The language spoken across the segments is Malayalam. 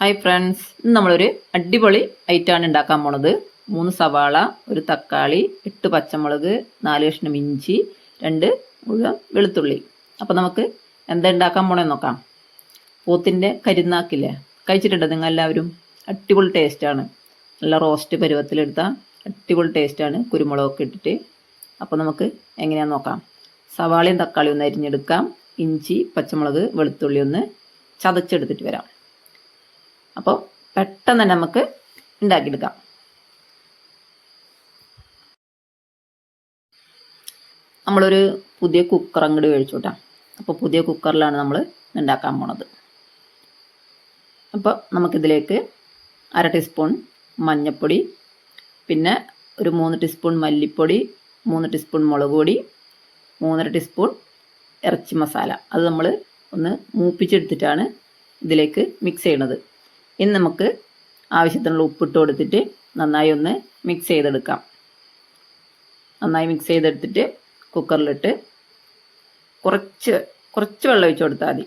ഹായ് ഫ്രണ്ട്സ് ഇന്ന് നമ്മളൊരു അടിപൊളി ഐറ്റമാണ് ഉണ്ടാക്കാൻ പോണത്. മൂന്ന് സവാള ഒരു തക്കാളി എട്ട് പച്ചമുളക് നാല് കഷ്ണം ഇഞ്ചി രണ്ട് മുഴുവൻ വെളുത്തുള്ളി. അപ്പോൾ നമുക്ക് എന്താ ഉണ്ടാക്കാൻ പോണെന്ന് നോക്കാം. പോത്തിന്റെ കരിനാക്കില്ലേ? കഴിച്ചിട്ടുണ്ട് നിങ്ങൾ എല്ലാവരും അടിപൊളി ടേസ്റ്റാണ് നല്ല റോസ്റ്റ് പരുവത്തിലെടുത്ത അടിപൊളി ടേസ്റ്റാണ് കുരുമുളകൊക്കെ ഇട്ടിട്ട്. അപ്പോൾ നമുക്ക് എങ്ങനെയാണെന്ന് നോക്കാം. സവാളയും തക്കാളിയും ഒന്ന് അരിഞ്ഞെടുക്കാം. ഇഞ്ചി പച്ചമുളക് വെളുത്തുള്ളി ഒന്ന് ചതച്ചെടുത്തിട്ട് വരാം. അപ്പോൾ പെട്ടെന്ന് തന്നെ നമുക്ക് ഉണ്ടാക്കിയെടുക്കാം. നമ്മളൊരു പുതിയ കുക്കർ അങ്ങോട്ട് മേടിച്ചോട്ടാം അപ്പോൾ പുതിയ കുക്കറിലാണ് നമ്മൾ ഉണ്ടാക്കാൻ പോണത്. അപ്പോൾ നമുക്കിതിലേക്ക് അര ടീസ്പൂൺ മഞ്ഞൾപ്പൊടി പിന്നെ ഒരു മൂന്ന് ടീസ്പൂൺ മല്ലിപ്പൊടി മൂന്ന് ടീസ്പൂൺ മുളക് പൊടി മൂന്നര ടീസ്പൂൺ ഇറച്ചി മസാല. അത് നമ്മൾ ഒന്ന് മൂപ്പിച്ചെടുത്തിട്ടാണ് ഇതിലേക്ക് മിക്സ് ചെയ്യണത്. ഇനി നമുക്ക് ആവശ്യത്തിനുള്ള ഉപ്പിട്ട് കൊടുത്തിട്ട് നന്നായി ഒന്ന് മിക്സ് ചെയ്തെടുക്കാം. നന്നായി മിക്സ് ചെയ്തെടുത്തിട്ട് കുക്കറിലിട്ട് കുറച്ച് കുറച്ച് വെള്ളം ഒഴിച്ച് കൊടുത്താൽ മതി.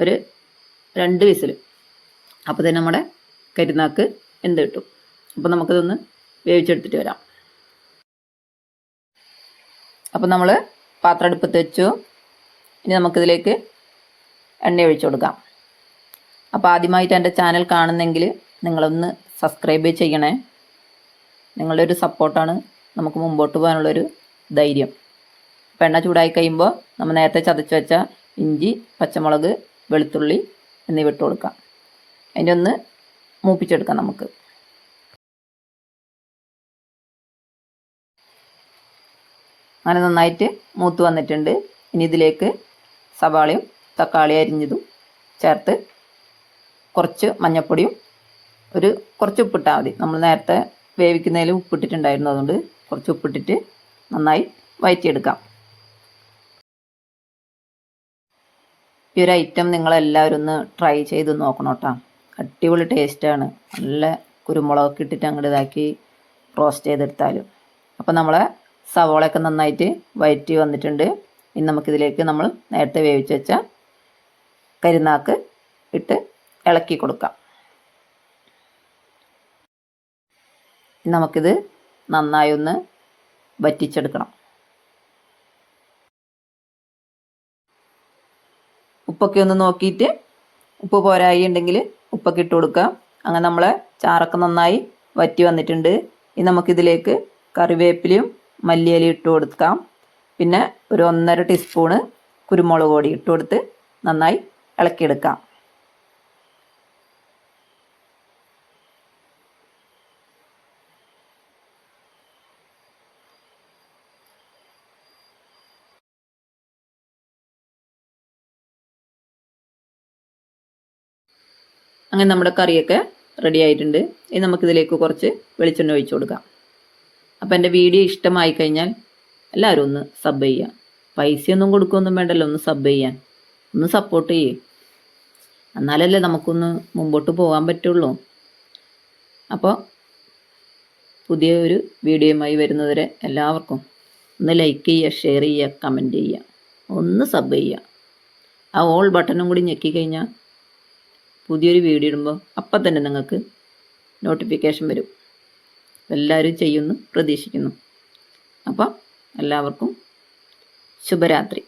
ഒരു രണ്ട് വിസിൽ അപ്പോൾ തന്നെ നമ്മുടെ കരിനാക്ക് എന്ത് കിട്ടും? അപ്പോൾ നമുക്കിതൊന്ന് വേവിച്ചെടുത്തിട്ട് വരാം. അപ്പോൾ നമ്മൾ പാത്രം അടുപ്പത്ത് വെച്ചു. ഇനി നമുക്കിതിലേക്ക് എണ്ണ ഒഴിച്ചു കൊടുക്കാം. അപ്പോൾ ആദ്യമായിട്ട് എന്റെ ചാനൽ കാണുന്നെങ്കിൽ നിങ്ങളൊന്ന് സബ്സ്ക്രൈബ് ചെയ്യണേ. നിങ്ങളുടെ ഒരു സപ്പോർട്ടാണ് നമുക്ക് മുമ്പോട്ട് പോകാനുള്ളൊരു ധൈര്യം. അപ്പോൾ എണ്ണ ചൂടായി കഴിയുമ്പോൾ നമ്മൾ നേരത്തെ ചതച്ച് വെച്ച ഇഞ്ചി പച്ചമുളക് വെളുത്തുള്ളി എന്നിവ ഇട്ട് കൊടുക്കാം. അതിന്റെ ഒന്ന് മൂപ്പിച്ചെടുക്കാം നമുക്ക്. അങ്ങനെ നന്നായിട്ട് മൂത്ത് വന്നിട്ടുണ്ട്. ഇനി ഇതിലേക്ക് സവാളയും തക്കാളി അരിഞ്ഞതും ചേർത്ത് കുറച്ച് മഞ്ഞൾപ്പൊടിയും ഒരു കുറച്ച് ഉപ്പിട്ടാൽ മതി. നമ്മൾ നേരത്തെ വേവിക്കുന്നതിൽ ഉപ്പിട്ടിട്ടുണ്ടായിരുന്നു. അതുകൊണ്ട് കുറച്ച് ഉപ്പിട്ടിട്ട് നന്നായി വയറ്റിയെടുക്കാം. ഈ ഒരു ഐറ്റം നിങ്ങളെല്ലാവരും ഒന്ന് ട്രൈ ചെയ്ത് നോക്കണം കേട്ടോ. അടിപൊളി ടേസ്റ്റാണ് നല്ല കുരുമുളകൊക്കെ ഇട്ടിട്ട് അങ്ങോട്ട് ഇതാക്കി റോസ്റ്റ് ചെയ്തെടുത്താലും. അപ്പോൾ നമ്മളെ സവോളയൊക്കെ നന്നായിട്ട് വയറ്റി വന്നിട്ടുണ്ട്. ഇനി നമുക്കിതിലേക്ക് നമ്മൾ നേരത്തെ വേവിച്ച് വെച്ച കരിനാക്ക് ഇട്ട് ഇളക്കി കൊടുക്കാം. നമുക്കിത് നന്നായി ഒന്ന് വറ്റിച്ചെടുക്കണം. ഉപ്പൊക്കെ ഒന്ന് നോക്കിയിട്ട് ഉപ്പ് പോരായി ഉണ്ടെങ്കിൽ ഉപ്പൊക്കെ ഇട്ട് കൊടുക്കാം. അങ്ങനെ നമ്മളെ ചാറൊക്കെ നന്നായി വറ്റി വന്നിട്ടുണ്ട്. ഇനി നമുക്കിതിലേക്ക് കറിവേപ്പിലയും മല്ലിയലയും ഇട്ട് കൊടുക്കാം. പിന്നെ ഒരു ഒന്നര ടീസ്പൂണ് കുരുമുളക് പൊടി ഇട്ട് കൊടുത്ത് നന്നായി ഇളക്കിയെടുക്കാം. അങ്ങനെ നമ്മുടെ കറിയൊക്കെ റെഡി ആയിട്ടുണ്ട്. ഇനി നമുക്കിതിലേക്ക് കുറച്ച് വെളിച്ചെണ്ണ ഒഴിച്ചു കൊടുക്കാം. അപ്പോൾ എന്റെ വീഡിയോ ഇഷ്ടമായി കഴിഞ്ഞാൽ എല്ലാവരും ഒന്ന് സബ് ചെയ്യുക. പൈസയൊന്നും കൊടുക്കുകയൊന്നും വേണ്ടല്ലോ ഒന്ന് സബ് ചെയ്യാൻ ഒന്ന് സപ്പോർട്ട് ചെയ്യേ. എന്നാലല്ലേ നമുക്കൊന്ന് മുമ്പോട്ട് പോകാൻ പറ്റുള്ളൂ. അപ്പോൾ പുതിയ ഒരു വീഡിയോയുമായി വരുന്നവരെ എല്ലാവർക്കും ഒന്ന് ലൈക്ക് ചെയ്യുക ഷെയർ ചെയ്യുക കമന്റ് ചെയ്യുക. ഒന്ന് സബ് ചെയ്യുക. ആ ഓൾ ബട്ടണും കൂടി ഞെക്കി കഴിഞ്ഞാൽ പുതിയൊരു വീഡിയോ ഇടുമ്പോൾ അപ്പം തന്നെ നിങ്ങൾക്ക് നോട്ടിഫിക്കേഷൻ വരും. എല്ലാവരും ചെയ്യുന്നു പ്രതീക്ഷിക്കുന്നു. അപ്പം എല്ലാവർക്കും ശുഭരാത്രി.